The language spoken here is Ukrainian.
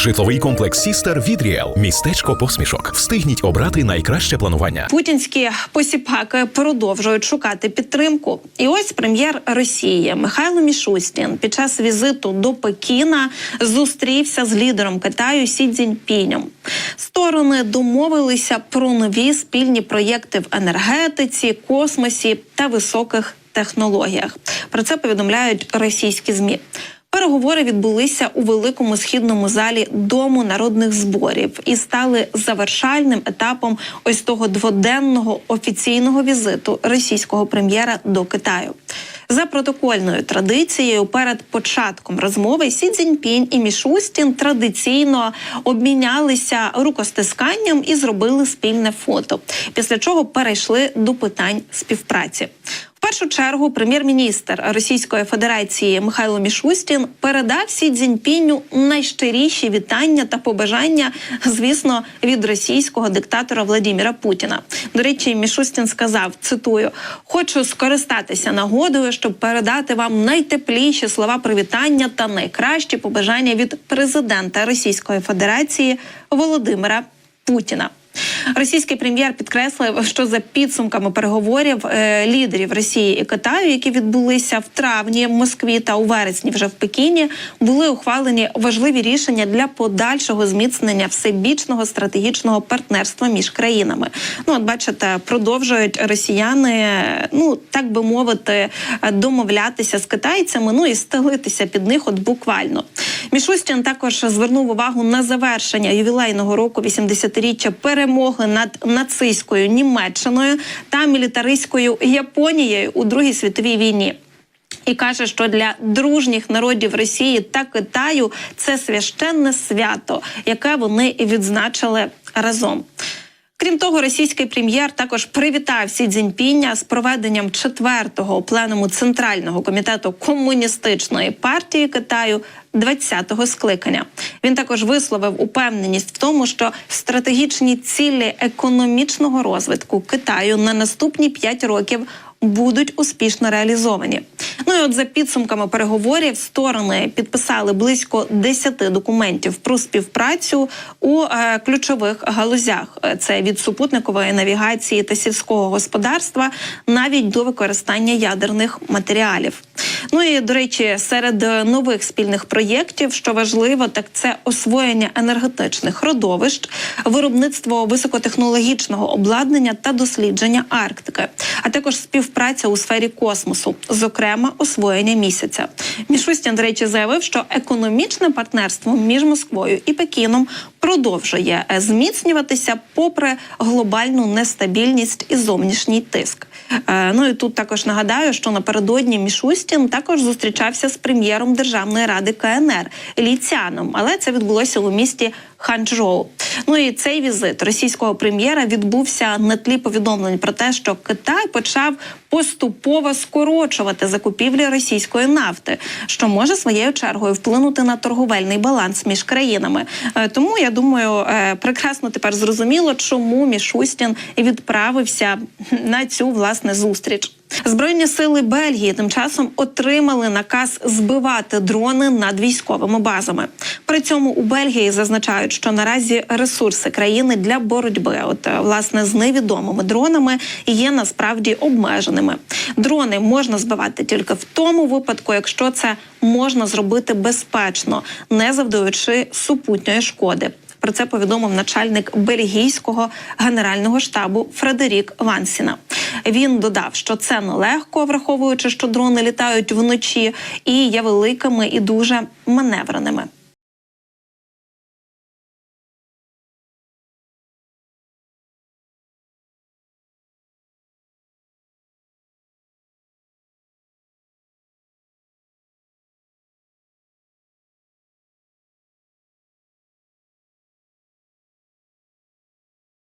Житловий комплекс Сістер від Ріел. Містечко посмішок. Встигніть обрати найкраще планування. Путінські посіпаки продовжують шукати підтримку. І ось прем'єр Росії Михайло Мішустін під час візиту до Пекіна зустрівся з лідером Китаю Сі Цзіньпінем. Сторони домовилися про нові спільні проєкти в енергетиці, космосі та високих технологіях. Про це повідомляють російські змі. Переговори відбулися у великому східному залі Дому народних зборів і стали завершальним етапом ось того дводенного офіційного візиту російського прем'єра до Китаю. За протокольною традицією, перед початком розмови Сі Цзіньпінь і Мішустін традиційно обмінялися рукостисканням і зробили спільне фото. Після чого перейшли до питань співпраці. Першу чергу прем'єр-міністр Російської Федерації Михайло Мішустін передав Сі Цзіньпіню найщиріші вітання та побажання, звісно, від російського диктатора Владіміра Путіна. До речі, Мішустін сказав: цитую: хочу скористатися нагодою, щоб передати вам найтепліші слова привітання та найкращі побажання від президента Російської Федерації Володимира Путіна. Російський прем'єр підкреслив, що за підсумками переговорів е, лідерів Росії і Китаю, які відбулися в травні в Москві та у вересні вже в Пекіні, були ухвалені важливі рішення для подальшого зміцнення всебічного стратегічного партнерства між країнами. Ну, от бачите, продовжують росіяни, ну так би мовити, домовлятися з китайцями, ну і стелитися під них, от буквально. Мішустін також звернув увагу на завершення ювілейного року 80-річчя перемоги над нацистською Німеччиною та мілітаристською Японією у Другій світовій війні. І каже, що для дружніх народів Росії та Китаю це священне свято, яке вони відзначили разом. Крім того, російський прем'єр також привітав Сі Цзіньпіня з проведенням четвертого пленуму центрального комітету комуністичної партії Китаю 20-го скликання. Він також висловив упевненість в тому, що стратегічні цілі економічного розвитку Китаю на наступні 5 років будуть успішно реалізовані. Ну і от за підсумками переговорів сторони підписали близько 10 документів про співпрацю у е, ключових галузях. Це від супутникової навігації та сільського господарства навіть до використання ядерних матеріалів. Ну і до речі, серед нових спільних проєктів, що важливо, так це освоєння енергетичних родовищ, виробництво високотехнологічного обладнання та дослідження Арктики, а також співпраця у сфері космосу, зокрема освоєння місяця. Мішустін, до речі, заявив, що економічне партнерство між Москвою і Пекіном продовжує е, зміцнюватися попри глобальну нестабільність і зовнішній тиск. Е, Ну і тут також нагадаю, що напередодні Мішустін також зустрічався з прем'єром Державної ради КНР Ліцяном, але це відбулося у місті Ханчжоу. Ну і цей візит російського прем'єра відбувся на тлі повідомлень про те, що Китай почав поступово скорочувати закупівлі російської нафти, що може своєю чергою вплинути на торговельний баланс між країнами. Е, Тому я думаю, е, прекрасно тепер зрозуміло, чому Мішустін відправився на цю власне зустріч. Збройні сили Бельгії тим часом отримали наказ збивати дрони над військовими базами. При цьому у Бельгії зазначають, що наразі ресурси країни для боротьби, от власне з невідомими дронами, є насправді обмеженими. Дрони можна збивати тільки в тому випадку, якщо це можна зробити безпечно, не завдаючи супутньої шкоди. Про це повідомив начальник бельгійського генерального штабу Фредерік Вансіна. Він додав, що це нелегко, враховуючи, що дрони літають вночі і є великими і дуже маневреними.